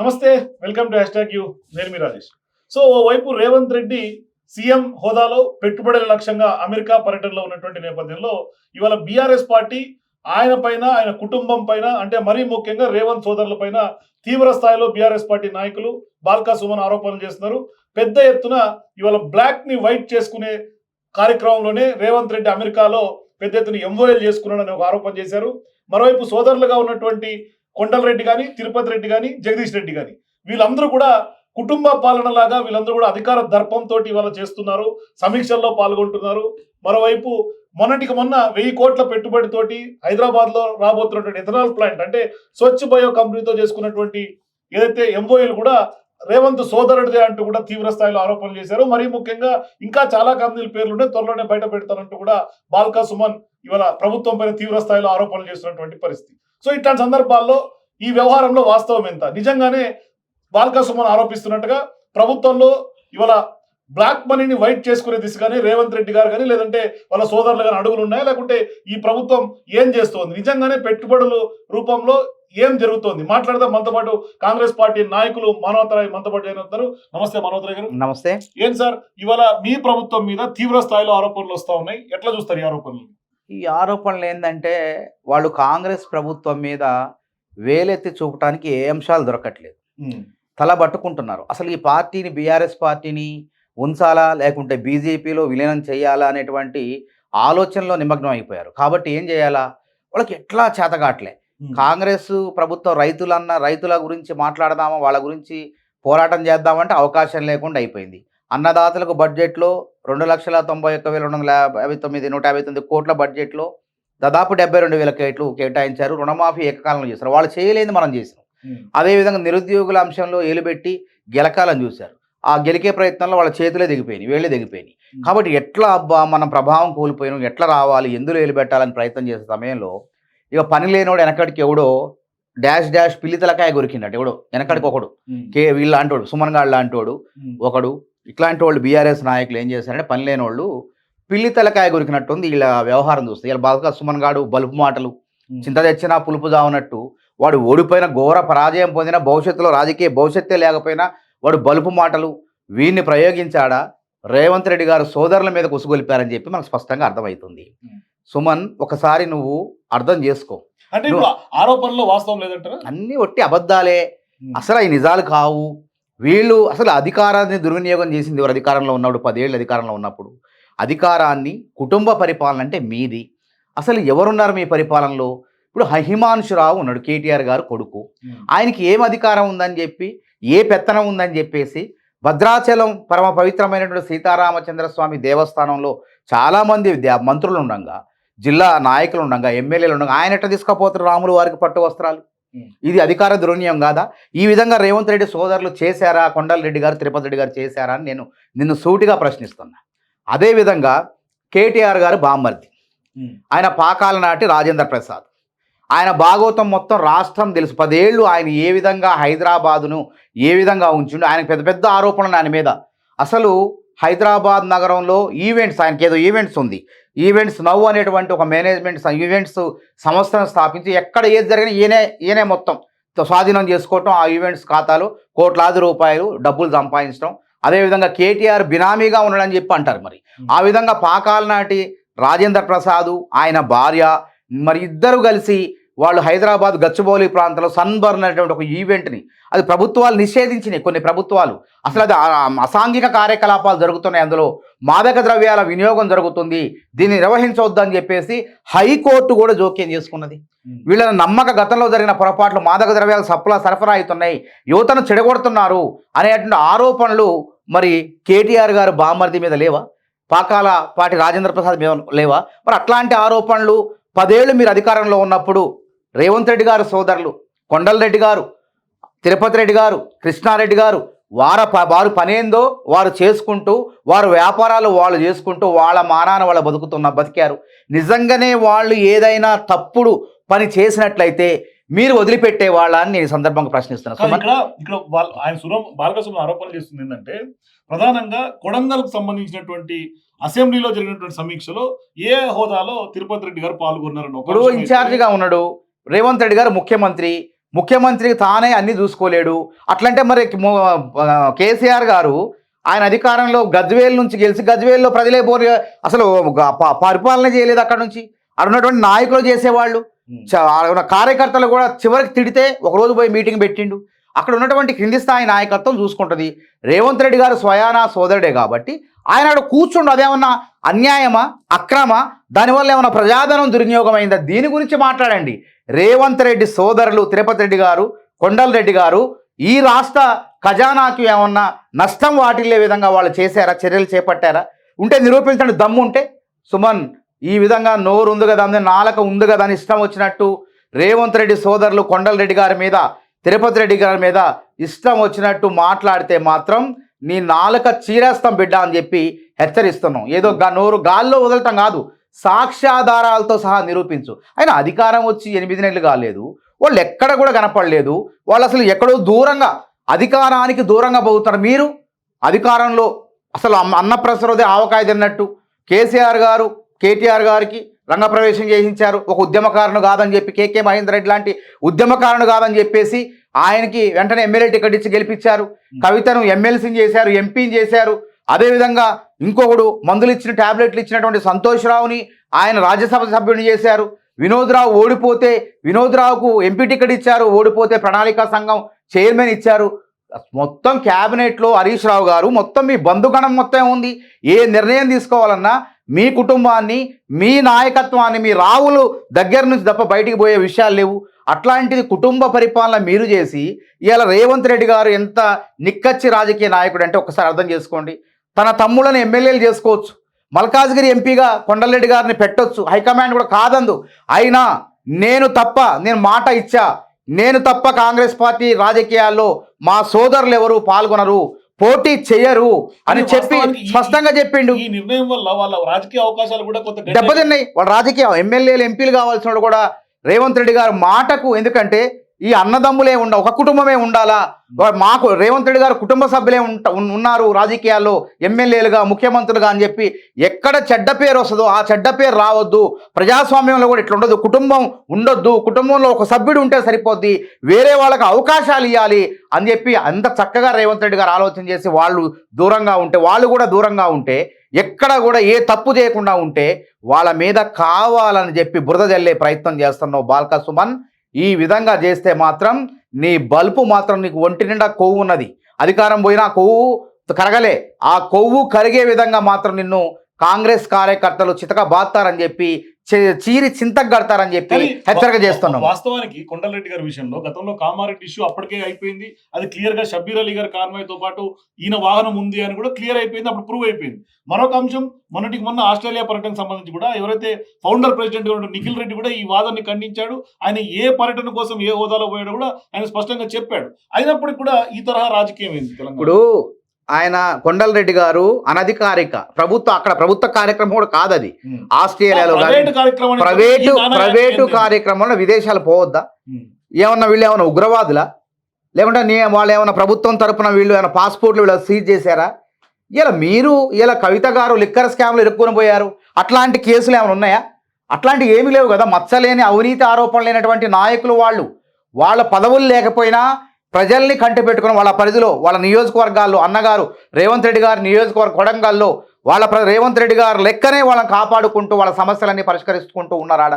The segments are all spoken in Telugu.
నమస్తే welcome to hashtag U నేను మీ రాజేష్. సో ఓవైపు రేవంత్ రెడ్డి సీఎం హోదాలో పెట్టుబడుల లక్ష్యంగా అమెరికా పర్యటనలో ఉన్నటువంటి నేపథ్యంలో ఇవాళ బీఆర్ఎస్ పార్టీ ఆయన పైన ఆయన కుటుంబం పైన అంటే మరీ ముఖ్యంగా రేవంత్ సోదరుల పైన తీవ్ర స్థాయిలో బీఆర్ఎస్ పార్టీ నాయకులు బాల్కా సుమన్ ఆరోపణలు చేస్తున్నారు. పెద్ద ఎత్తున ఇవాళ బ్లాక్ని వైట్ చేసుకునే కార్యక్రమంలోనే రేవంత్ రెడ్డి అమెరికాలో పెద్ద ఎత్తున ఎంఓఎల్ చేసుకున్నాడని ఒక ఆరోపణ చేశారు. మరోవైపు సోదరులుగా ఉన్నటువంటి కొండలరెడ్డి కానీ తిరుపతి రెడ్డి కానీ జగదీష్ రెడ్డి కానీ వీళ్ళందరూ కూడా కుటుంబ పాలన లాగా వీళ్ళందరూ కూడా అధికార దర్పంతో ఇవాళ చేస్తున్నారు. సమీక్షల్లో పాల్గొంటున్నారు. మరోవైపు మొన్నటికి మొన్న వెయ్యి కోట్ల పెట్టుబడితోటి హైదరాబాద్లో రాబోతున్నటువంటి ఎథనాల్ ప్లాంట్ అంటే స్వచ్ఛ బయో కంపెనీతో చేసుకున్నటువంటి ఏదైతే ఎంఓఏలు కూడా రేవంత్ సోదరుడిదే అంటూ కూడా తీవ్ర స్థాయిలో ఆరోపణలు చేశారు. మరీ ముఖ్యంగా ఇంకా చాలా కంపెనీల పేర్లు త్వరలోనే బయట పెడతారంటూ కూడా బాల్కా సుమన్ ఇవాళ ప్రభుత్వం పైన తీవ్ర స్థాయిలో ఆరోపణలు చేస్తున్నటువంటి పరిస్థితి. సో ఇట్లాంటి సందర్భాల్లో ఈ వ్యవహారంలో వాస్తవం ఎంత? నిజంగానే బాల్కా సుమన్ ఆరోపిస్తున్నట్టుగా ప్రభుత్వంలో ఇవాళ బ్లాక్ మనీని వైట్ చేసుకునే దిశగానే రేవంత్ రెడ్డి గారు కానీ లేదంటే వాళ్ళ సోదరులు కానీ అడుగులు ఉన్నాయా? లేకుంటే ఈ ప్రభుత్వం ఏం చేస్తోంది? నిజంగానే పెట్టుబడుల రూపంలో ఏం జరుగుతోంది? మాట్లాడదాం. మనతో పాటు కాంగ్రెస్ పార్టీ నాయకులు మనోహతరాయ్ మనతో పాటు అవుతున్నారు నమస్తే మనోహతరాయ్ గారు. నమస్తే. ఏం సార్? ఇవాళ మీ ప్రభుత్వం మీద తీవ్ర స్థాయిలో ఆరోపణలు వస్తా ఉన్నాయి. ఎట్లా చూస్తారు ఈ ఆరోపణలు? ఈ ఆరోపణలు ఏంటంటే వాళ్ళు కాంగ్రెస్ ప్రభుత్వం మీద వేలెత్తి చూపడానికి ఏ అంశాలు దొరకట్లేదు. తల పట్టుకుంటున్నారు. అసలు ఈ పార్టీని బీఆర్ఎస్ పార్టీని ఉంచాలా లేకుంటే బీజేపీలో విలీనం చేయాలా అనేటువంటి ఆలోచనలో నిమగ్నం అయిపోయారు. కాబట్టి ఏం చేయాలా? వాళ్ళకి ఎట్లా చేతగాట్లే. కాంగ్రెస్ ప్రభుత్వం రైతులన్న రైతుల గురించి మాట్లాడదామా వాళ్ళ గురించి పోరాటం చేద్దామంటే అవకాశం లేకుండా అయిపోయింది. అన్నదాతలకు బడ్జెట్లో రెండు లక్షల తొంభై ఒక్క వేల రెండు వందల యాభై తొమ్మిది నూట యాభై తొమ్మిది కోట్ల బడ్జెట్లో దాదాపు డెబ్బై రెండు వేల కేట్లు కేటాయించారు రుణమాఫీ ఏకకాలంలో చేశారు. వాళ్ళు చేయలేని మనం చేసినాం. అదేవిధంగా నిరుద్యోగుల అంశంలో ఏలుబెట్టి గెలకాలని చూశారు. ఆ గెలికే ప్రయత్నంలో వాళ్ళ చేతులే దిగిపోయినాయి వేళ్ళే దిగిపోయినాయి కాబట్టి ఎట్లా అబ్బా మనం ప్రభావం కోల్పోయినాం ఎట్లా రావాలి ఎందులో ఏలుబెట్టాలని ప్రయత్నం చేసే సమయంలో ఇక పని లేనివాడు వెనకడికి ఎవడో డాష్ డాష్ పిల్లితలకాయ కొరికిండట ఎవడో వెనకడికి ఒకడు. కే వీళ్ళు లాంటోడు సుమన్ గాడు లాంటోడు ఒకడు. ఇట్లాంటి వాళ్ళు బీఆర్ఎస్ నాయకులు ఏం చేశారంటే పని లేని వాళ్ళు పిల్లి తలకాయ కొరికినట్టుంది వీళ్ళ వ్యవహారం చూస్తే. వీళ్ళ బాగా సుమన్ గాడు బలుపు మాటలు. చింత తెచ్చినా పులుపు జావునట్టు వాడు ఓడిపోయిన ఘోర పరాజయం పొందిన భవిష్యత్తులో రాజకీయ భవిష్యత్తే లేకపోయినా వాడు బలుపు మాటలు వీడిని ప్రయోగించాడా? రేవంత్ రెడ్డి గారు సోదరుల మీద కుసుగొలిపారని చెప్పి మనకు స్పష్టంగా అర్థమవుతుంది. సుమన్ ఒకసారి నువ్వు అర్థం చేసుకో. అంటే ఆరోపణలో వాస్తవం లేదంటారా? అన్నీ ఒట్టి అబద్ధాలే. అసలు అవి నిజాలు కావు. వీళ్ళు అసలు అధికారాన్ని దుర్వినియోగం చేసింది ఎవరు? అధికారంలో ఉన్నప్పుడు పదేళ్ళు అధికారంలో ఉన్నప్పుడు. అధికారాన్ని కుటుంబ పరిపాలన అంటే మీది. అసలు ఎవరున్నారు మీ పరిపాలనలో? ఇప్పుడు హిమాంశురావు ఉన్నాడు కేటీఆర్ గారు కొడుకు. ఆయనకి ఏం అధికారం ఉందని చెప్పి ఏ పెత్తనం ఉందని చెప్పేసి భద్రాచలం పరమ పవిత్రమైనటువంటి సీతారామచంద్ర స్వామి దేవస్థానంలో చాలామంది మంత్రులు ఉండగా జిల్లా నాయకులు ఉండగా ఎమ్మెల్యేలు ఉండగా ఆయన ఎట్లా తీసుకుపోతారు రాములు వారికి పట్టు వస్త్రాలు. ఇది అధికార దుర్వినియోగం కాదా? ఈ విధంగా రేవంత్ రెడ్డి సోదరులు చేశారా? కొండల రెడ్డి గారు తిరుపతి రెడ్డి గారు చేశారా? అని నేను నిన్ను సూటిగా ప్రశ్నిస్తున్నా. అదేవిధంగా కేటీఆర్ గారు బామ్మర్ది. ఆయన పాకాల నాటి రాజేంద్ర ప్రసాద్. ఆయన భాగవతం మొత్తం రాష్ట్రం తెలుసు. పదేళ్ళు ఆయన ఏ విధంగా హైదరాబాదును ఏ విధంగా ఉంచిండు ఆయనకు పెద్ద పెద్ద ఆరోపణలు ఆయన మీద. అసలు హైదరాబాద్ నగరంలో ఈవెంట్స్ ఆయనకి ఏదో ఈవెంట్స్ ఉంది. ఈవెంట్స్ నవ్వు అనేటువంటి ఒక మేనేజ్మెంట్ ఈవెంట్స్ సంస్థను స్థాపించి ఎక్కడ ఏది జరిగినా ఈయనే ఈయనే మొత్తం స్వాధీనం చేసుకోవటం ఆ ఈవెంట్స్ ఖాతాలో కోట్లాది రూపాయలు డబ్బులు సంపాదించడం అదేవిధంగా కేటీఆర్ బినామీగా ఉండడని చెప్పి అంటారు మరి. ఆ విధంగా పాకాల నాటి రాజేంద్ర ప్రసాద్ ఆయన భార్య మరి ఇద్దరు కలిసి వాళ్ళు హైదరాబాద్ గచ్చిబౌలి ప్రాంతంలో సన్బర్న్ అనేటువంటి ఒక ఈవెంట్ని అది ప్రభుత్వాలు నిషేధించినాయి కొన్ని ప్రభుత్వాలు. అసలు అది అసాంఘిక కార్యకలాపాలు జరుగుతున్నాయి. అందులో మాదక ద్రవ్యాల వినియోగం జరుగుతుంది. దీన్ని నిర్వహించవద్దు అని చెప్పేసి హైకోర్టు కూడా జోక్యం చేసుకున్నది. వీళ్ళని నమ్మక గతంలో జరిగిన పొరపాట్లు మాదక ద్రవ్యాలు సప్లా సరఫరా అవుతున్నాయి. యువతను చెడగొడుతున్నారు అనేటువంటి ఆరోపణలు మరి కేటీఆర్ గారు బామర్ది మీద లేవా? పాకాల పాటి రాజేంద్ర ప్రసాద్ మీద లేవా? మరి అట్లాంటి ఆరోపణలు పదేళ్ళు మీరు అధికారంలో ఉన్నప్పుడు రేవంత్ రెడ్డి గారు సోదరులు కొండలరెడ్డి గారు తిరుపతి రెడ్డి గారు కృష్ణారెడ్డి గారు వార ప- వారు పనేందో వారు చేసుకుంటూ వారు వ్యాపారాలు వాళ్ళు చేసుకుంటూ వాళ్ళ మానాన వాళ్ళు బతుకుతున్న బతికారు. నిజంగానే వాళ్ళు ఏదైనా తప్పుడు పని చేసినట్లయితే మీరు వదిలిపెట్టే వాళ్ళ అని నేను సందర్భంగా ప్రశ్నిస్తున్నాను ఇక్కడ ఇక్కడ ఆయన సురం బాలకృష్ణ ఆరోపణలు చేస్తుంది ఏంటంటే ప్రధానంగా కొడంగల్కు సంబంధించినటువంటి అసెంబ్లీలో జరిగినటువంటి సమీక్షలో ఏ హోదాలో తిరుపతి రెడ్డి గారు పాల్గొన్నారని ఇప్పుడు ఇన్ఛార్జిగా ఉన్నాడు. రేవంత్ రెడ్డి గారు ముఖ్యమంత్రి. ముఖ్యమంత్రికి తానే అన్ని చూసుకోలేడు. అట్లంటే మరి కేసీఆర్ గారు ఆయన అధికారంలో గజ్వేల్ నుంచి గెలిచి గజ్వేల్లో ప్రజలే పోరు అసలు పరిపాలన చేయలేదు అక్కడ నుంచి. ఉన్నటువంటి నాయకులు చేసేవాళ్ళు. ఉన్న కార్యకర్తలు కూడా చివరికి తిడితే ఒక రోజు పోయి మీటింగ్ పెట్టిండు. అక్కడ ఉన్నటువంటి కింది స్థాయి నాయకత్వం చూసుకుంటుంది. రేవంత్ రెడ్డి గారు స్వయానా సోదరుడే కాబట్టి ఆయన అక్కడ కూర్చుండు. అదేమన్నా అన్యాయమా? అక్రమ? దానివల్ల ఏమన్నా ప్రజాధనం దుర్వినియోగం అయిందా దీని గురించి మాట్లాడండి. రేవంత్ రెడ్డి సోదరులు తిరుపతి రెడ్డి గారు కొండల్ రెడ్డి గారు ఈ రాష్ట్ర ఖజానాకి ఏమన్నా నష్టం వాటిల్లే విధంగా వాళ్ళు చేశారా? చర్యలు చేపట్టారా? ఉంటే నిరూపించండి. దమ్ము ఉంటే సుమన్ ఈ విధంగా నోరు ఉంది కదా అందే నాలక ఉంది కదా అని ఇష్టం వచ్చినట్టు రేవంత్ రెడ్డి సోదరులు కొండల్ రెడ్డి గారి మీద తిరుపతి రెడ్డి గారి మీద ఇష్టం వచ్చినట్టు మాట్లాడితే మాత్రం నీ నాలుక చీరేస్తాం బిడ్డ అని చెప్పి హెచ్చరిస్తున్నాం. ఏదో నోరు గాల్లో వదలటం కాదు సాక్ష్యాధారాలతో సహా నిరూపించు. అయినా అధికారం వచ్చి ఎనిమిది నెలలు కాలేదు వాళ్ళు ఎక్కడ కూడా కనపడలేదు వాళ్ళు అసలు ఎక్కడో దూరంగా అధికారానికి దూరంగా పోతున్నారు మీరు. అధికారంలో అసలు అమ్మ- అన్నప్రసరోదే ఆవకాయ తిన్నట్టు. కేసీఆర్ గారు కేటీఆర్ గారికి రంగప్రవేశం చేయించారు. ఒక ఉద్యమకారుడు కాదని చెప్పి కేకే మహేందర్ రెడ్డి లాంటి ఉద్యమకారుడు కాదని చెప్పేసి ఆయనకి వెంటనే ఎమ్మెల్యే టికెట్ ఇచ్చి గెలిపించారు. కవితను ఎమ్మెల్సీని చేశారు ఎంపీని చేశారు. అదేవిధంగా ఇంకొకడు మందులు ఇచ్చిన టాబ్లెట్లు ఇచ్చినటువంటి సంతోష్ రావుని ఆయన రాజ్యసభ సభ్యుడిని చేశారు. వినోద్ రావు ఓడిపోతే వినోద్ రావుకు ఎంపీ టికెట్ ఇచ్చారు. ఓడిపోతే ప్రణాళికా సంఘం చైర్మన్ ఇచ్చారు. మొత్తం క్యాబినెట్లో హరీష్ రావు గారు మొత్తం మీ బంధుగణం మొత్తం ఉంది ఏ నిర్ణయం తీసుకోవాలన్నా మీ కుటుంబాన్ని మీ నాయకత్వాన్ని మీ రావులు దగ్గర నుంచి తప్ప బయటికి పోయే విషయాలు లేవు. అట్లాంటిది కుటుంబ పరిపాలన మీరు చేసి ఇవాళ రేవంత్ రెడ్డి గారు ఎంత నిక్కచ్చి రాజకీయ నాయకుడు అంటే ఒకసారి అర్థం చేసుకోండి. తన తమ్ముళ్ళని ఎమ్మెల్యేలు చేసుకోవచ్చు. మల్కాజ్గిరి ఎంపీగా కొండలరెడ్డి గారిని పెట్టొచ్చు. హైకమాండ్ కూడా కాదందు. అయినా నేను తప్ప నేను మాట ఇచ్చా నేను తప్ప కాంగ్రెస్ పార్టీ రాజకీయాల్లో మా సోదరులు ఎవరు పాల్గొనరు. పోటీ చెయ్యరు అని చెప్పి స్పష్టంగా చెప్పిండు. ఈ నిర్ణయం వల్ల వాళ్ళ రాజకీయ అవకాశాలు కూడా కొంత దెబ్బతిన్నాయి. వాళ్ళ రాజకీయ ఎమ్మెల్యేలు ఎంపీలు కావాల్సిన కూడా రేవంత్ రెడ్డి గారు మాటకు ఎందుకంటే ఈ అన్నదమ్ములే ఉండ ఒక కుటుంబమే ఉండాలా? మాకు రేవంత్ రెడ్డి గారు కుటుంబ సభ్యులే ఉన్నారు రాజకీయాల్లో ఎమ్మెల్యేలుగా ముఖ్యమంత్రులుగా అని చెప్పి. ఎక్కడ చెడ్డ పేరు వస్తుందో ఆ చెడ్డ పేరు రావద్దు. ప్రజాస్వామ్యంలో కూడా ఇట్లా ఉండదు కుటుంబం ఉండొద్దు. కుటుంబంలో ఒక సభ్యుడు ఉంటే సరిపోద్ది. వేరే వాళ్ళకి అవకాశాలు ఇవ్వాలి అని చెప్పి అంత చక్కగా రేవంత్ రెడ్డి గారు ఆలోచన చేసి వాళ్ళు దూరంగా ఉంటే వాళ్ళు కూడా దూరంగా ఉంటే ఎక్కడ కూడా ఏ తప్పు చేయకుండా ఉంటే వాళ్ళ మీద కావాలని చెప్పి బురద జల్లే ప్రయత్నం చేస్తున్నావు బాల్క సుమన్. ఈ విధంగా చేస్తే మాత్రం నీ బల్పు మాత్రం నీకు ఒంటి నిండా కొవ్వు ఉన్నది. అధికారం పోయినా కొవ్వు కరగలే. ఆ కొవ్వు కరిగే విధంగా మాత్రం నిన్ను కాంగ్రెస్ కార్యకర్తలు చితక బాత్తారని చెప్పి చీరి చింతకు కడతారని చెప్పి హెచ్చరిక చేస్తున్నాం వాస్తవానికి కొండలరెడ్డి గారి విషయంలో గతంలో కామారెడ్డి ఇష్యూ అప్పటికే అయిపోయింది. అది క్లియర్గా షబ్బీర్ అలీ గారి కాన్వాయ్తో పాటు ఈయన వాహనం ఉంది అని కూడా క్లియర్ అయిపోయింది. అప్పుడు ప్రూవ్ అయిపోయింది. మరొక అంశం మొన్నటికి మొన్న ఆస్ట్రేలియా పర్యటనకు సంబంధించి కూడా ఎవరైతే ఫౌండర్ ప్రెసిడెంట్ నిఖిల్ రెడ్డి కూడా ఈ వాదాన్ని ఖండించాడు. ఆయన ఏ పర్యటన కోసం ఏ హోదాలో పోయాడో కూడా ఆయన స్పష్టంగా చెప్పాడు. అయినప్పటికీ కూడా ఈ తరహా రాజకీయం ఏంది తెలంగాణ? ఇప్పుడు ఆయన కొండలరెడ్డి గారు అనధికారిక ప్రభుత్వ అక్కడ ప్రభుత్వ కార్యక్రమం కూడా కాదు అది. ఆస్ట్రేలియాలో ప్రైవేటు ప్రైవేటు? కార్యక్రమంలో విదేశాలు పోవద్దా. ఏమన్నా వీళ్ళు ఏమన్నా ఉగ్రవాదులా? లేకుంటే నీ వాళ్ళు ఏమన్నా ప్రభుత్వం తరపున వీళ్ళు ఏమైనా పాస్పోర్ట్లు వీళ్ళు సీజ్ చేశారా? ఇలా మీరు ఇలా కవిత గారు లిక్కర్ స్కామ్లు ఇరుక్కుని పోయారు. అట్లాంటి కేసులు ఏమైనా ఉన్నాయా? అట్లాంటివి ఏమీ లేవు కదా. మచ్చలేని అవినీతి ఆరోపణలు లేనటువంటి నాయకులు వాళ్ళు. వాళ్ళ పదవులు లేకపోయినా ప్రజల్ని కంటి పెట్టుకుని వాళ్ళ పరిధిలో వాళ్ళ నియోజకవర్గాల్లో అన్నగారు రేవంత్ రెడ్డి గారి నియోజకవర్గ కొడంగల్లో వాళ్ళ ప్ర- రేవంత్ రెడ్డి గారు లెక్కనే వాళ్ళని కాపాడుకుంటూ వాళ్ళ సమస్యలన్నీ పరిష్కరించుకుంటూ ఉన్నారాడ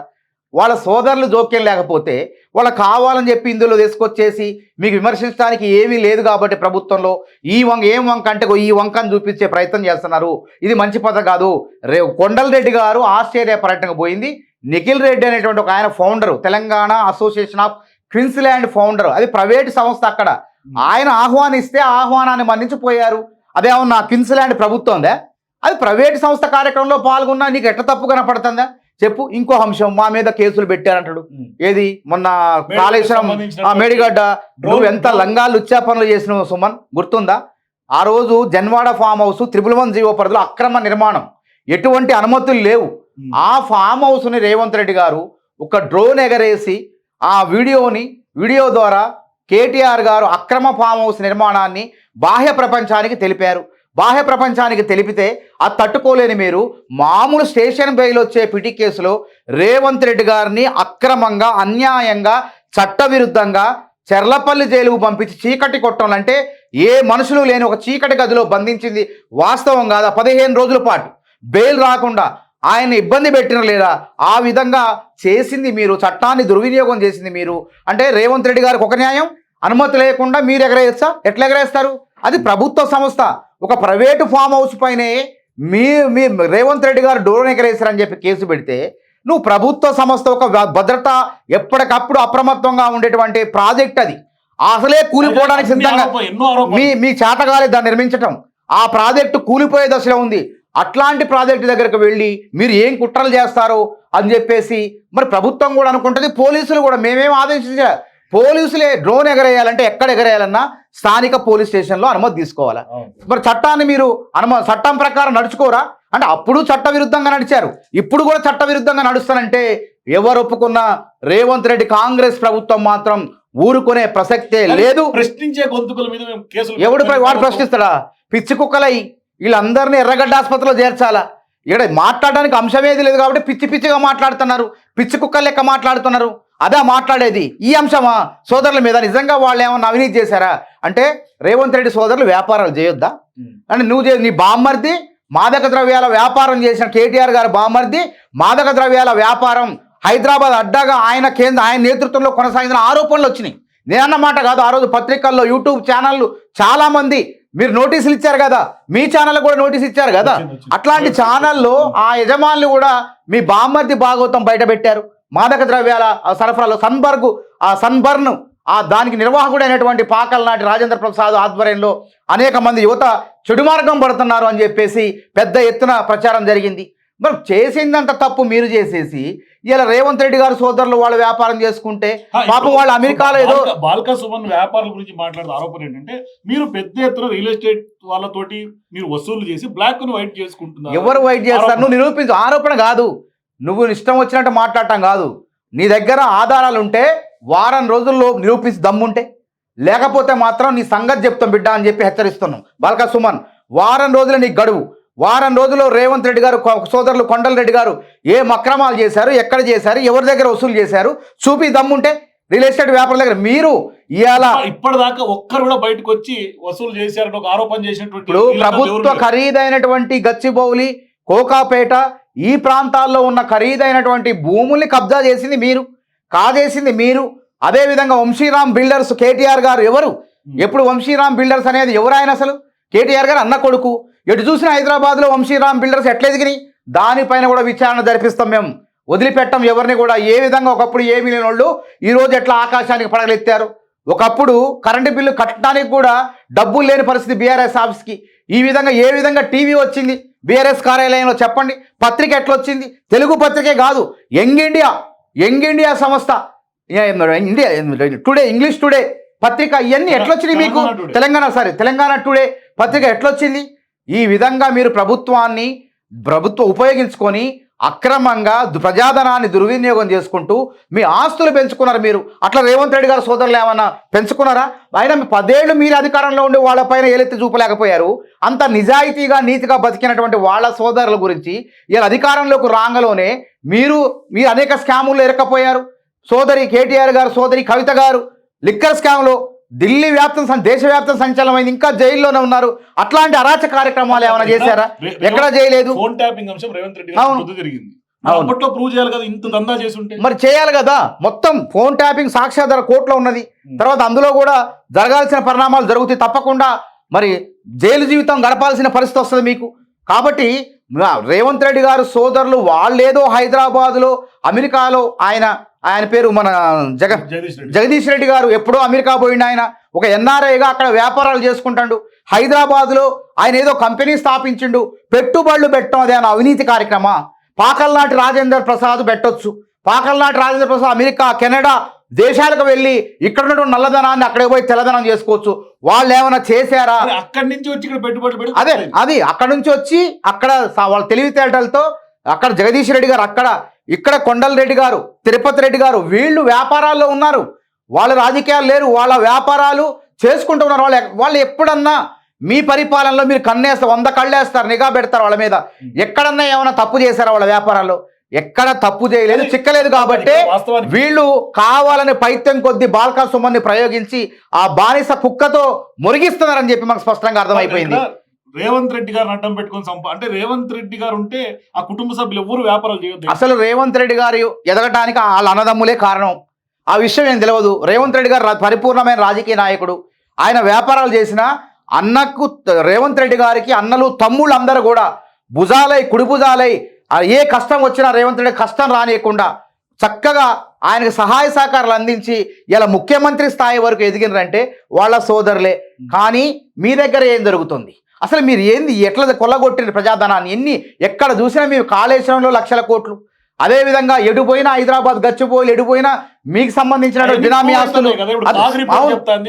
వాళ్ళ సోదరులు జోక్యం లేకపోతే వాళ్ళ కావాలని చెప్పి ఇందులో తీసుకొచ్చేసి మీకు విమర్శించడానికి ఏమీ లేదు కాబట్టి ప్రభుత్వంలో ఈ వంక ఏం వంక అంటే ఈ వంకను చూపించే ప్రయత్నం చేస్తున్నారు. ఇది మంచి పద కాదు. రే కొండలరెడ్డి గారు ఆస్ట్రేలియా పర్యటనకు పోయింది. నిఖిల్ రెడ్డి అనేటువంటి ఒక ఆయన founder Telangana association of Queensland founder. అది ప్రైవేట్ సంస్థ అక్కడ. ఆయన ఆహ్వానిస్తే ఆహ్వానాన్ని మన్నించిపోయారు. అదేమన్నా క్విన్స్లాండ్ ప్రభుత్వందే అది ప్రైవేట్ సంస్థ కార్యక్రమంలో పాల్గొన్నా నీకు ఎట్ట తప్పు కనపడుతుందా? చెప్పు ఇంకో అంశం మా మీద కేసులు పెట్టారంటాడు. ఏది? మొన్న కాళేశ్వరం మేడిగడ్డ. నువ్వు ఎంత లంగాలు ఉచ్చాపనలు చేసినావు సుమన్? గుర్తుందా? ఆ రోజు Janwada farm house triple one GO పరిధిలో అక్రమ నిర్మాణం. ఎటువంటి అనుమతులు లేవు. ఆ ఫామ్ హౌస్ని రేవంత్ రెడ్డి గారు ఒక డ్రోన్ ఎగరేసి ఆ వీడియోని వీడియో ద్వారా కేటీఆర్ గారు అక్రమ ఫామ్ హౌస్ నిర్మాణాన్ని బాహ్య ప్రపంచానికి తెలిపారు. బాహ్య ప్రపంచానికి తెలిపితే అది తట్టుకోలేని మీరు మామూలు స్టేషన్ బెయిల్ వచ్చే పిటి కేసులో రేవంత్ రెడ్డి గారిని అక్రమంగా అన్యాయంగా చట్టవిరుద్ధంగా చెర్లపల్లి జైలుకు పంపించి చీకటి కొట్టాలంటే ఏ మనుషులు లేని ఒక చీకటి గదిలో బంధించింది వాస్తవం కాదా. పదిహేను రోజుల పాటు బెయిల్ రాకుండా ఆయన ఇబ్బంది పెట్టిన లేదా ఆ విధంగా చేసింది మీరు చట్టాన్ని దుర్వినియోగం చేసింది మీరు అంటే రేవంత్ రెడ్డి గారికి ఒక న్యాయం అనుమతి లేకుండా మీరు ఎగరేయచ్చా ఎట్లా ఎగరేస్తారు అది ప్రభుత్వ సంస్థ ఒక ప్రైవేటు ఫామ్ హౌస్ పైనే మీ మీ రేవంత్ రెడ్డి గారు డోర్ ఎగరేశారని చెప్పి కేసు పెడితే నువ్వు ప్రభుత్వ సంస్థ ఒక భద్రత ఎప్పటికప్పుడు అప్రమత్తంగా ఉండేటువంటి ప్రాజెక్ట్ అది అసలే కూలిపోవడానికి సిద్ధంగా. మీ మీ చేతగాలి దాన్ని నిర్మించటం ఆ ప్రాజెక్టు కూలిపోయే దశలో ఉంది అట్లాంటి ప్రాజెక్టు దగ్గరకు వెళ్ళి మీరు ఏం కుట్రలు చేస్తారో అని చెప్పేసి మరి ప్రభుత్వం కూడా అనుకుంటుంది పోలీసులు కూడా. మేమేం ఆదేశించా పోలీసులే డ్రోన్ ఎగరేయాలంటే ఎక్కడ ఎగరేయాలన్నా స్థానిక పోలీస్ స్టేషన్లో అనుమతి తీసుకోవాలా. మరి చట్టాన్ని మీరు అనుమ చట్టం ప్రకారం నడుచుకోరా? అంటే అప్పుడు చట్ట విరుద్ధంగా నడిచారు. ఇప్పుడు కూడా చట్ట విరుద్ధంగా నడుస్తానంటే ఎవరు ఒప్పుకున్నా రేవంత్ రెడ్డి కాంగ్రెస్ ప్రభుత్వం మాత్రం ఊరుకునే ప్రసక్తే లేదు. ప్రశ్నించే గొంతుకుల మీద ఎవడిపై వాడు ప్రశ్నిస్తాడా? పిచ్చి కుక్కలై వీళ్ళందరినీ ఎర్రగడ్డ ఆసుపత్రిలో చేర్చాలా? ఇక్కడ మాట్లాడడానికి అంశమేది లేదు కాబట్టి పిచ్చి పిచ్చిగా మాట్లాడుతున్నారు పిచ్చి కుక్కల లెక్క మాట్లాడుతున్నారు. అదా మాట్లాడేది. ఈ అంశమా? సోదరుల మీద నిజంగా వాళ్ళు ఏమన్నా అవినీతి చేశారా? అంటే రేవంత్ రెడ్డి సోదరులు వ్యాపారాలు చేయొద్దా. అంటే నువ్వు చే- నీ బామ్మర్ది మాదక ద్రవ్యాల వ్యాపారం చేసిన కేటీఆర్ గారు బామ్మర్ది మాదక ద్రవ్యాల వ్యాపారం హైదరాబాద్ అడ్డాగా ఆయన కేంద్ర ఆయన నేతృత్వంలో కొనసాగిన ఆరోపణలు వచ్చినాయి. నేనన్నమాట కాదు ఆ రోజు పత్రికల్లో యూట్యూబ్ ఛానళ్ళు చాలా మంది మీరు నోటీసులు ఇచ్చారు కదా. మీ ఛానల్ కూడా నోటీస్ ఇచ్చారు కదా. అట్లాంటి ఛానల్లో ఆ యజమానులు కూడా మీ బామ్మర్ది భాగవతం బయట పెట్టారు. మాదక ద్రవ్యాల ఆ సరఫరాలో సన్బర్గ్ ఆ సన్బర్న్ ఆ దానికి నిర్వాహకుడు అయినటువంటి పాకల నాటి రాజేంద్ర ప్రసాద్ ఆధ్వర్యంలో అనేక మంది యువత చెడు మార్గం పడుతున్నారు అని చెప్పేసి పెద్ద ఎత్తున ప్రచారం జరిగింది. మరి చేసిందంత తప్పు మీరు చేసేసి ఇలా రేవంత్ రెడ్డి గారు సోదరులు వాళ్ళు వ్యాపారం చేసుకుంటే పాపం వాళ్ళు అమెరికాలో ఏదో బాల్క- సుమన్ వ్యాపారాల గురించి మాట్లాడుతూ ఆరోపణ ఏంటంటే మీరు పెద్ద ఎత్తున రియల్ ఎస్టేట్ వాళ్ళతోటి మీరు వసూలు చేసి బ్లాక్ను వైట్ చేసుకుంటున్నారు. ఎవరు వైట్ చేస్తారు? నువ్వు నిరూపించు. ఆరోపణ కాదు. నువ్వు ఇష్టం వచ్చినట్టు మాట్లాడటం కాదు. నీ దగ్గర ఆధారాలు ఉంటే వారం రోజుల్లో నిరూపించి దమ్ముంటే లేకపోతే మాత్రం నీ సంగతి చెప్తాం బిడ్డ అని చెప్పి హెచ్చరిస్తున్నాం. బాల్కా సుమన్ వారం రోజులు నీకు గడువు. వారం రోజుల్లో రేవంత్ రెడ్డి గారు సోదరులు కొండల రెడ్డి గారు ఏం అక్రమాలు చేశారు ఎక్కడ చేశారు ఎవరి దగ్గర వసూలు చేశారు చూపి దమ్ముంటే రియల్ ఎస్టేట్ వ్యాపారుల దగ్గర మీరు ఇవాళ ఇప్పటిదాకా ఒక్కరు కూడా బయటకు వచ్చి వసూలు చేశారని ఒక ఆరోపణ చేసినటువంటి ఇప్పుడు ప్రభుత్వ. ఖరీదైనటువంటి గచ్చిబౌలి కోకాపేట ఈ ప్రాంతాల్లో ఉన్న ఖరీదైనటువంటి భూముల్ని కబ్జా చేసింది మీరు కాజేసింది మీరు. అదేవిధంగా వంశీరామ్ బిల్డర్స్ కేటీఆర్ గారు ఎవరు? ఎప్పుడు వంశీరామ్ బిల్డర్స్ అనేది ఎవరు ఆయన అసలు? కేటీఆర్ గారు అన్న కొడుకు. ఎటు చూసిన హైదరాబాద్లో వంశీరామ్ బిల్డర్స్ ఎట్లా ఎదిగినాయి దానిపైన కూడా విచారణ జరిపిస్తాం మేము. వదిలిపెట్టం ఎవరిని కూడా. ఏ విధంగా ఒకప్పుడు ఏమీ లేని వాళ్ళు ఈరోజు ఎట్లా ఆకాశానికి పడగలెత్తారు? ఒకప్పుడు కరెంటు బిల్లు కట్టడానికి కూడా డబ్బులు లేని పరిస్థితి బీఆర్ఎస్ ఆఫీస్కి. ఈ విధంగా ఏ విధంగా టీవీ వచ్చింది? బీఆర్ఎస్ కార్యాలయంలో చెప్పండి. పత్రిక ఎట్లా వచ్చింది తెలుగు పత్రికే కాదు. Young India. యంగ్ ఇండియా సంస్థ. India today English today. పత్రిక ఇవన్నీ ఎట్లొచ్చినాయి మీకు? Telangana sorry Telangana today. పత్రిక ఎట్లొచ్చింది? ఈ విధంగా మీరు ప్రభుత్వాన్ని ప్రభుత్వం ఉపయోగించుకొని అక్రమంగా ప్రజాధనాన్ని దుర్వినియోగం చేసుకుంటూ మీ ఆస్తులు పెంచుకున్నారు మీరు. అట్లా రేవంత్ రెడ్డి గారు సోదరులు ఏమన్నా పెంచుకున్నారా? ఆయన మీ పదేళ్ళు మీరు అధికారంలో ఉండి వాళ్ళపైన ఏలెత్తి చూపలేకపోయారు. అంత నిజాయితీగా నీతిగా బతికినటువంటి వాళ్ళ సోదరుల గురించి ఇలా అధికారంలోకి రాంగలోనే మీరు మీరు అనేక స్కాముల్లో ఇరక్కపోయారు సోదరి కేటీఆర్ గారు సోదరి కవిత గారు లిక్కర్ స్కామ్లో ఢిల్లీ వ్యాప్తం దేశవ్యాప్తం సంచలనమైంది. ఇంకా జైల్లోనే ఉన్నారు. అట్లాంటి అరాచక కార్యక్రమాలు ఏమైనా చేశారా? ఎక్కడ చేయలేదు? ఫోన్ ట్యాపింగ్ అంశం రేవంత్ రెడ్డి అవును. గారు జరిగింది. అవును. అప్పట్లో ప్రూవ్ చేయాలి కదా ఇంత దందా చేసి ఉంటే మరి చేయాలి కదా. మొత్తం ఫోన్ ట్యాపింగ్ సాక్ష్యాధార కోర్టులో ఉన్నది. తర్వాత అందులో కూడా జరగాల్సిన పరిణామాలు జరుగుతాయి తప్పకుండా. మరి జైలు జీవితం గడపాల్సిన పరిస్థితి వస్తుంది మీకు. కాబట్టి రేవంత్ రెడ్డి గారు సోదరులు వాళ్ళేదో హైదరాబాదులో అమెరికాలో ఆయన ఆయన పేరు మన జగన్ జగదీష్ రెడ్డి. గారు ఎప్పుడో అమెరికా పోయిండు ఆయన. ఒక ఎన్ఆర్ఐగా అక్కడ వ్యాపారాలు చేసుకుంటాడు. హైదరాబాద్లో ఆయన ఏదో కంపెనీ స్థాపించిండు. పెట్టుబడులు పెట్టడం అదే అవినీతి కార్యక్రమా పాకల్నాటి రాజేందర్ ప్రసాద్ పెట్టొచ్చు. పాకల్నాటి రాజేంద్ర ప్రసాద్ అమెరికా కెనడా దేశాలకు వెళ్ళి ఇక్కడ ఉన్నటువంటి నల్లధనాన్ని అక్కడికి పోయి తెల్లధనం చేసుకోవచ్చు. వాళ్ళు ఏమైనా చేశారా అక్కడి నుంచి వచ్చి ఇక్కడ పెట్టుబడులు పెడితే అదే అది అక్కడ నుంచి వచ్చి అక్కడ వాళ్ళ తెలివితేటలతో అక్కడ జగదీష్ రెడ్డి గారు అక్కడ ఇక్కడ కొండల రెడ్డి గారు తిరుపతి రెడ్డి గారు వీళ్ళు వ్యాపారాల్లో ఉన్నారు. వాళ్ళు రాజకీయాలు లేరు వాళ్ళ వ్యాపారాలు చేసుకుంటూ ఉన్నారు. వాళ్ళు వాళ్ళు ఎప్పుడన్నా మీ పరిపాలనలో మీరు కన్నేస్తారు వంద కళ్ళేస్తారు నిఘా పెడతారు వాళ్ళ మీద. ఎక్కడన్నా ఏమైనా తప్పు చేశారా వాళ్ళ వ్యాపారాల్లో? ఎక్కడ తప్పు చేయలేదు చిక్కలేదు కాబట్టి వీళ్ళు కావాలని పైత్యం కొద్ది బాల్కా సుమన్ని ప్రయోగించి ఆ బానిస కుక్కతో మురిగిస్తున్నారని చెప్పి మాకు స్పష్టంగా అర్థమైపోయింది. రేవంత్ రెడ్డి గారిని అడ్డం పెట్టుకొని సంప అంటే రేవంత్ రెడ్డి గారు ఉంటే ఆ కుటుంబ సభ్యులు ఎవరు వ్యాపారాలు చేయొద్దు. అసలు రేవంత్ రెడ్డి గారు ఎదగటానికి వాళ్ళ అన్నదమ్ములే కారణం. ఆ విషయం ఏం తెలియదు రేవంత్ రెడ్డి గారు పరిపూర్ణమైన రాజకీయ నాయకుడు. ఆయన వ్యాపారాలు చేసిన అన్నకు రేవంత్ రెడ్డి గారికి అన్నలు తమ్ముళ్ళు అందరూ కూడా భుజాలై కుడి భుజాలై ఏ కష్టం వచ్చినా రేవంత్ రెడ్డి కష్టం రానియకుండా చక్కగా ఆయనకు సహాయ సహకారాలు అందించి ఇలా ముఖ్యమంత్రి స్థాయి వరకు ఎదిగినారంటే వాళ్ళ సోదరులే. కానీ మీ దగ్గర ఏం జరుగుతుంది? అసలు మీరు ఏంది ఎట్లా కొల్లగొట్టిన ప్రజాధనాన్ని? ఎన్ని ఎక్కడ చూసినా మేము కాళేశ్వరంలో లక్షల కోట్లు. అదేవిధంగా ఎడిపోయినా హైదరాబాద్ గచ్చిపోయి ఎడిపోయినా మీకు సంబంధించిన బినామీ ఆస్తులు.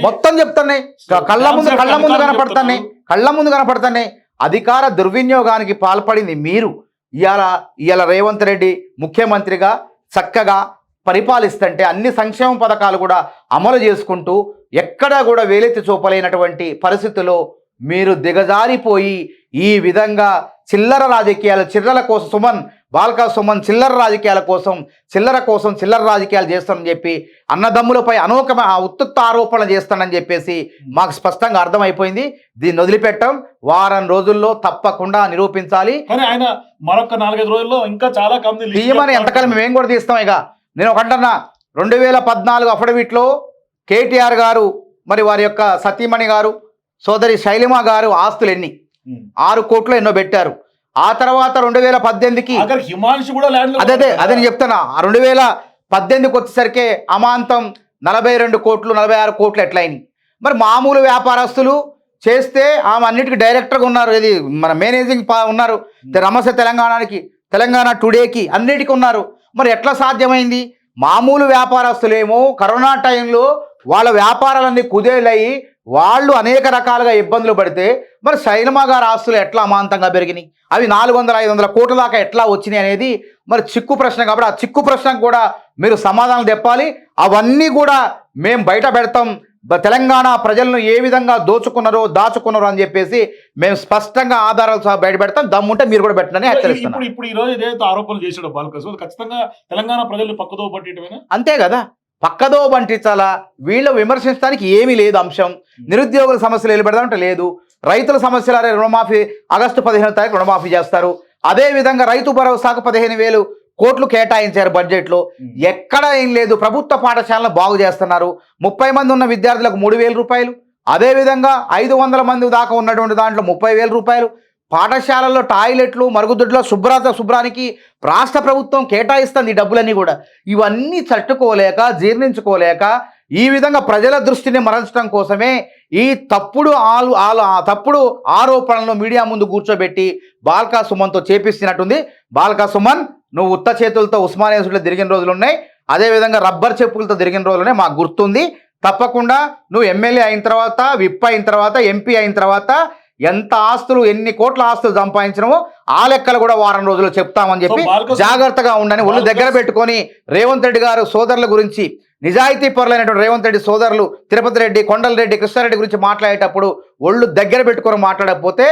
మొత్తం చెప్తున్నాయి. కళ్ళ ముందు కళ్ళ ముందు కనపడుతున్నాయి. కళ్ళ ముందు కనపడుతున్నాయి. అధికార దుర్వినియోగానికి పాల్పడింది మీరు. ఇవాళ ఇవాళ రేవంత్ రెడ్డి ముఖ్యమంత్రిగా చక్కగా పరిపాలిస్తుంటే అన్ని సంక్షేమ పథకాలు కూడా అమలు చేసుకుంటూ ఎక్కడా కూడా వేలెత్తి చూపలేనటువంటి పరిస్థితుల్లో మీరు దిగజారిపోయి ఈ విధంగా చిల్లర రాజకీయాలు చిల్లర కోసం సుమన్ బాల్కా సుమన్ చిల్లర రాజకీయాల కోసం చిల్లర కోసం చిల్లర రాజకీయాలు చేస్తానని చెప్పి అన్నదమ్ములపై అనూకమైన ఉత్తుత్త ఆరోపణలు చేస్తానని చెప్పేసి మాకు స్పష్టంగా అర్థమైపోయింది. దీన్ని వదిలిపెట్టం. వారం రోజుల్లో తప్పకుండా నిరూపించాలి. కానీ ఆయన మరొక నాలుగైదు రోజుల్లో ఇంకా చాలా కంపెనీలు తీయమని ఎంతకాలం మేము కూడా తీస్తాం ఇక. నేను ఒకటన్నా రెండు వేల పద్నాలుగు అఫిడవిట్లో కేటీఆర్ గారు మరి వారి యొక్క సతీమణి గారు సోదరి శైలిమ గారు ఆస్తులు ఎన్ని. ఆరు కోట్లు ఎన్నో పెట్టారు. ఆ తర్వాత రెండు వేల పద్దెనిమిదికి హిమాంశు కూడా ల్యాండ్ అదే అదే అదే నేను రెండు వేల పద్దెనిమిదికి వచ్చేసరికి అమాంతం నలభై రెండు కోట్లు నలభై ఆరు కోట్లు ఎట్లయినాయి? మరి మామూలు వ్యాపారస్తులు చేస్తే ఆమె అన్నిటికీ డైరెక్టర్గా ఉన్నారు. ఇది మన మేనేజింగ్ పా- ఉన్నారు. రమస తెలంగాణకి తెలంగాణ టుడేకి అన్నిటికీ ఉన్నారు. మరి ఎట్లా సాధ్యమైంది? మామూలు వ్యాపారస్తులేమో కరోనా టైంలో వాళ్ళ వ్యాపారాలన్నీ కుదేలయ్యి వాళ్ళు అనేక రకాలుగా ఇబ్బందులు పడితే మరి శైలమ గారి ఆస్తులు ఎట్లా అమాంతంగా పెరిగినాయి? అవి నాలుగు వందల ఐదు వందల కోట్ల దాకా ఎట్లా వచ్చినాయి అనేది మరి చిక్కు ప్రశ్న కాబట్టి ఆ చిక్కు ప్రశ్నకు కూడా మీరు సమాధానం చెప్పాలి అవన్నీ కూడా మేము బయట పెడతాం. తెలంగాణ ప్రజలను ఏ విధంగా దోచుకున్నారో దాచుకున్నారో అని చెప్పేసి మేము స్పష్టంగా ఆధారాలు సహా బయట పెడతాం. దమ్ముంటే మీరు కూడా పెట్టండి హెచ్చరిస్తున్నాం ఇప్పుడు ఈ రోజు ఏదైతే ఆరోపణలు చేశాడో బాలకృష్ణ. ఖచ్చితంగా తెలంగాణ ప్రజల్ని పక్కదో పట్టేయటమేనా అంతే కదా? పక్కదో బంటించాలా వీళ్ళు విమర్శించడానికి ఏమీ లేదు అంశం. నిరుద్యోగుల సమస్యలు నిలబెడదామంటే లేదు. రైతుల సమస్యలు రుణమాఫీ ఆగస్టు పదిహేను తారీఖు రుణమాఫీ చేస్తారు. అదే విధంగా రైతు భరోసాకు పదిహేను వేలు కోట్లు కేటాయించారు బడ్జెట్లో. ఎక్కడ ఏం లేదు. ప్రభుత్వ పాఠశాలను బాగు చేస్తున్నారు. ముప్పై మంది ఉన్న విద్యార్థులకు మూడు వేల రూపాయలు. అదేవిధంగా ఐదు వందల మంది దాకా ఉన్నటువంటి దాంట్లో ముప్పై వేల రూపాయలు. పాఠశాలల్లో టాయిలెట్లు మరుగుదొడ్ల శుభ్రత శుభ్రానికి రాష్ట్ర ప్రభుత్వం కేటాయిస్తుంది డబ్బులన్నీ కూడా. ఇవన్నీ తట్టుకోలేక జీర్ణించుకోలేక ఈ విధంగా ప్రజల దృష్టిని మరల్చడం కోసమే ఈ తప్పుడు ఆలు ఆలు ఆ తప్పుడు ఆరోపణలను మీడియా ముందు కూర్చోబెట్టి బాల్కా సుమన్తో చేపిస్తున్నట్టుంది. బాల్కా సుమన్ నువ్వు ఉత్త చేతులతో ఉస్మానియాసులో తిరిగిన రోజులు ఉన్నాయి. అదేవిధంగా రబ్బర్ చెప్పులతో తిరిగిన రోజులు మాకు గుర్తుంది. తప్పకుండా నువ్వు ఎమ్మెల్యే అయిన తర్వాత విప్ అయిన తర్వాత ఎంపీ అయిన తర్వాత ఎంత ఆస్తులు ఎన్ని కోట్ల ఆస్తులు సంపాదించినవో ఆ లెక్కలు కూడా వారం రోజులు చెప్తామని చెప్పి జాగ్రత్తగా ఉండని ఒళ్ళు దగ్గర పెట్టుకొని రేవంత్ రెడ్డి గారు సోదరుల గురించి నిజాయితీ పరులైనటువంటి రేవంత్ రెడ్డి సోదరులు తిరుపతి రెడ్డి కొండల రెడ్డి కృష్ణారెడ్డి గురించి మాట్లాడేటప్పుడు ఒళ్ళు దగ్గర పెట్టుకొని మాట్లాడకపోతే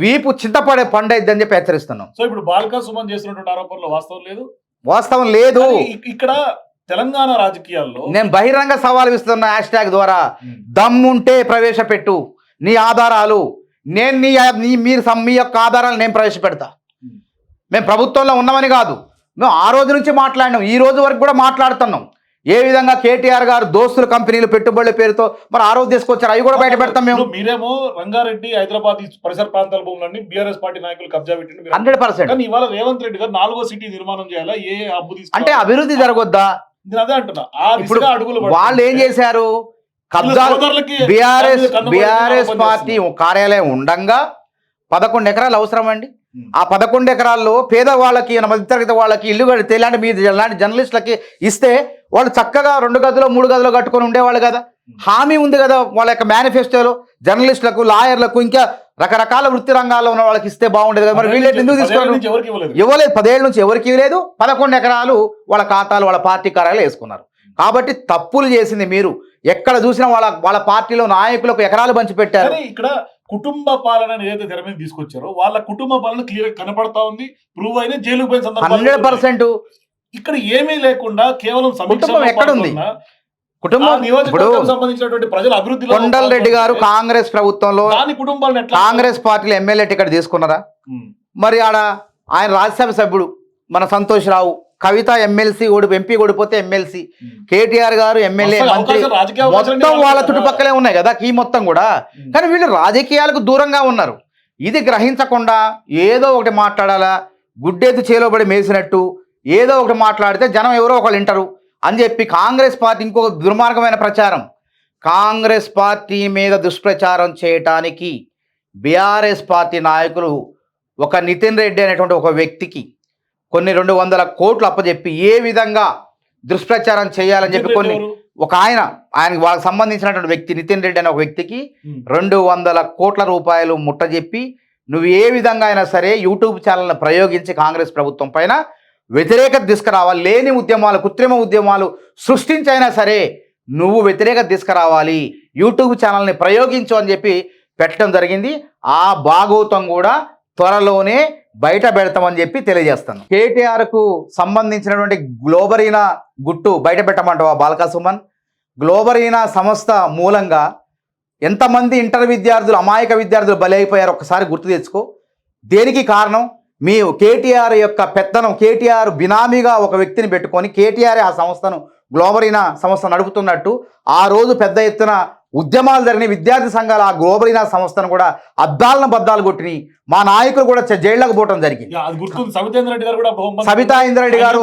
వీపు చింతపడే పండైద్దని చెప్పి హెచ్చరిస్తున్నాం. సో ఇప్పుడు బాలకా సుమన్ చేసినటువంటి ఆరోపణలో వాస్తవం లేదు? వాస్తవం లేదు. ఇక్కడ తెలంగాణ రాజకీయాల్లో నేను బహిరంగ సవాల్ ఇస్తున్న హ్యాష్ ట్యాగ్ ద్వారా ఉమ్. దమ్ముంటే ప్రవేశపెట్టు. నీ ఆధారాలు నేను నీ నీ మీరు మీ యొక్క ఆధారాలు నేను ప్రవేశపెడతా. మేము ప్రభుత్వంలో ఉన్నామని కాదు. మేము ఆ రోజు నుంచి మాట్లాడినాం. ఈ రోజు వరకు కూడా మాట్లాడుతున్నాం. ఏ విధంగా కేటీఆర్ గారు దోస్తుల కంపెనీలు పెట్టుబడుల పేరుతో మరి ఆ రోజు తీసుకొచ్చారు? అవి కూడా బయట పెడతాం మేము. మీరేమో రంగారెడ్డి హైదరాబాద్ పరిసర ప్రాంతాల భూములన్నీ బీఆర్ఎస్ పార్టీ నాయకులు కబ్జా పెట్టిండు మీరు హండ్రెడ్ పర్సెంట్. కానీ ఇవాళ రేవంత్ రెడ్డి గారు నాలుగో సిటీ నిర్మాణం చేయాలా? ఏ హబ్బు అంటే అభివృద్ధి జరగొద్దా? అదే అంటున్నా. ఇప్పుడు అడుగులు వాళ్ళు ఏం చేశారు? BRS BRS party. కార్యాలయం ఉండంగా పదకొండు ఎకరాలు అవసరం అండి. ఆ పదకొండు ఎకరాల్లో పేదవాళ్ళకి మధ్యతరగతి వాళ్ళకి ఇల్లు కడితే ఇలాంటి మీ ఇలాంటి జర్నలిస్టులకి ఇస్తే వాళ్ళు చక్కగా రెండు గదులు మూడు గదులు కట్టుకొని ఉండేవాళ్ళు కదా. హామీ ఉంది కదా వాళ్ళ యొక్క మేనిఫెస్టోలో. జర్నలిస్టులకు లాయర్లకు ఇంకా రకరకాల వృత్తి రంగాల్లో ఉన్న వాళ్ళకి ఇస్తే బాగుండేది కదా. మరి వీళ్ళు ఎందుకు ఎవరికి ఇవ్వలేదు? పదేళ్ళ నుంచి ఎవరికి ఇవ్వలేదు? పదకొండు ఎకరాలు వాళ్ళ ఖాతాలు వాళ్ళ పార్టీ కార్యాలు వేసుకున్నారు. కాబట్టి తప్పులు చేసింది మీరు. ఎక్కడ చూసినా వాళ్ళ వాళ్ళ పార్టీలో నాయకులకు ఎకరాలు పంచి పెట్టారు కానీ ఇక్కడ కుటుంబ పాలన ఏదైతే తెర మీద తీసుకొచ్చారో వాళ్ళ కుటుంబ పాలన క్లియర్ కనపడతా ఉంది ప్రూవ్ అయిన జైలుకు పోయిన సందర్భాలు హండ్రెడ్. పర్సెంట్. ఇక్కడ ఏమీ లేకుండా కేవలం కుటుంబం ఎక్కడుంది? ఇప్పుడు నియోజకవర్గం సంబంధించినటువంటి ప్రజల అభివృద్ధిలో కొండల్ రెడ్డి గారు కాంగ్రెస్ ప్రభుత్వంలో కాంగ్రెస్ పార్టీలో ఎమ్మెల్యే టికెట్ తీసుకున్నారా? మరి ఆడ ఆయన రాజ్యసభ సభ్యుడు మన సంతోష్ రావు. కవిత ఎమ్మెల్సీ ఓడి ఎంపీ ఓడిపోతే ఎమ్మెల్సీ. కేటీఆర్ గారు ఎమ్మెల్యే మంత్రి మొత్తం వాళ్ళ చుట్టుపక్కలే ఉన్నాయి కదా ఈ మొత్తం కూడా. కానీ వీళ్ళు రాజకీయాలకు దూరంగా ఉన్నారు ఇది గ్రహించకుండా ఏదో ఒకటి మాట్లాడాలా గుడ్డెద్దు చేలోబడి మేసినట్టు ఏదో ఒకటి మాట్లాడితే జనం ఎవరో ఒకళ్ళు వింటారు అని చెప్పి కాంగ్రెస్ పార్టీ ఇంకొక దుర్మార్గమైన ప్రచారం కాంగ్రెస్ పార్టీ మీద దుష్ప్రచారం చేయటానికి బీఆర్ఎస్ పార్టీ నాయకులు ఒక నితిన్ రెడ్డి అనేటువంటి ఒక వ్యక్తికి కొన్ని రెండు వందల కోట్లు అప్పచెప్పి ఏ విధంగా దుష్ప్రచారం చేయాలని చెప్పి కొన్ని? ఒక ఆయన ఆయనకి వాళ్ళకి సంబంధించినటువంటి వ్యక్తి నితిన్ రెడ్డి అనే ఒక వ్యక్తికి. రెండు వందల కోట్ల రూపాయలు ముట్టజెప్పి నువ్వు ఏ విధంగా అయినా సరే యూట్యూబ్ ఛానల్ని ప్రయోగించి కాంగ్రెస్ ప్రభుత్వం పైన వ్యతిరేకత తీసుకురావాలి లేని ఉద్యమాలు కృత్రిమ ఉద్యమాలు సృష్టించైనా సరే నువ్వు వ్యతిరేకత తీసుకురావాలి యూట్యూబ్ ఛానల్ని ప్రయోగించు అని చెప్పి పెట్టడం జరిగింది ఆ భాగవతం కూడా త్వరలోనే బయట పెడతామని చెప్పి తెలియజేస్తాను. కేటీఆర్కు సంబంధించినటువంటి గ్లోబరీనా గుట్టు బయట పెట్టమంటావా బాలకా సుమన్ గ్లోబరీనా సంస్థ మూలంగా ఎంతమంది ఇంటర్ విద్యార్థులు అమాయక విద్యార్థులు బలైపోయారు ఒకసారి గుర్తు తెచ్చుకో. దేనికి కారణం? మీ కేటీఆర్ యొక్క పెత్తనం కేటీఆర్ బినామీగా ఒక వ్యక్తిని పెట్టుకొని కేటీఆర్ ఆ సంస్థను గ్లోబరీనా సంస్థ నడుపుతున్నట్టు ఆ రోజు పెద్ద ఎత్తున ఉద్యమాలు జరిగిన విద్యార్థి సంఘాల ఆ గ్లోబరీనా సంస్థను కూడా అద్దాలను బద్దాలు కొట్టినాయి మా నాయకులు కూడా జైళ్ళకు పోవటం జరిగింది. సబితా ఇంద్రెడ్డి గారు.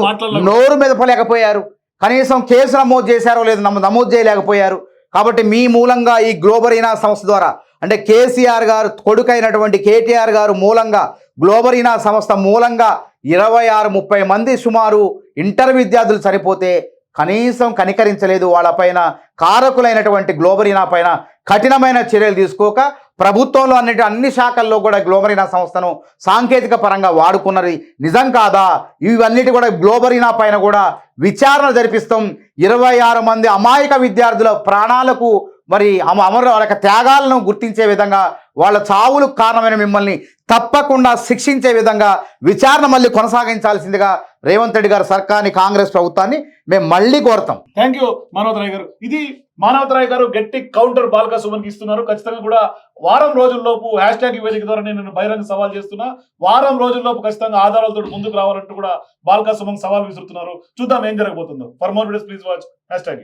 నోరు మెదపలేకపోయారు కనీసం కేసు నమోదు చేశారో లేదో నమ్మ- నమోదు చేయలేకపోయారు. కాబట్టి మీ మూలంగా ఈ గ్లోబరీనా సంస్థ ద్వారా అంటే కేసీఆర్ గారు కొడుకైనటువంటి కేటీఆర్ గారు మూలంగా గ్లోబరీనా సంస్థ మూలంగా ఇరవై ఆరు ముప్పై మంది సుమారు ఇంటర్ విద్యార్థులు చనిపోతే కనీసం కనికరించలేదు వాళ్ళపైన కారకులైనటువంటి గ్లోబరీనా పైన కఠినమైన చర్యలు తీసుకోక ప్రభుత్వంలో అన్నిటి అన్ని శాఖల్లో కూడా గ్లోబరీనా సంస్థను సాంకేతిక పరంగా వాడుకున్నది నిజం కాదా? ఇవన్నిటి కూడా గ్లోబరీనా పైన కూడా విచారణ జరిపిస్తాం. ఇరవై ఆరు మంది అమాయక విద్యార్థుల ప్రాణాలకు మరి అమ అమర వాళ్ళ త్యాగాలను గుర్తించే విధంగా వాళ్ళ చావులకు కారణమైన మిమ్మల్ని తప్పకుండా శిక్షించే విధంగా విచారణ మళ్ళీ కొనసాగించాల్సిందిగా రేవంత్ రెడ్డి గారు సర్కార్ని కాంగ్రెస్ ప్రభుత్వాన్ని మేము మళ్ళీ కోరుతాం. థ్యాంక్ యూ మానవతరాయ్ గారు. ఇది మానవతరాయ్ గారు గట్టి కౌంటర్ బాల్కా సుమన్కి ఇస్తున్నారు. ఖచ్చితంగా కూడా వారం రోజుల్లోపు హ్యాష్ ట్యాగ్ వేదిక ద్వారా నేను బహిరంగ సవాల్ చేస్తున్నా. వారం రోజుల్లోపు ఖచ్చితంగా ఆధారాలతో ముందుకు రావాలంటూ కూడా బాల్కా సుమన్ సవాల్ విసురుతున్నారు. చూద్దాం ఏం జరగబోతుందో. For more please watch hashtag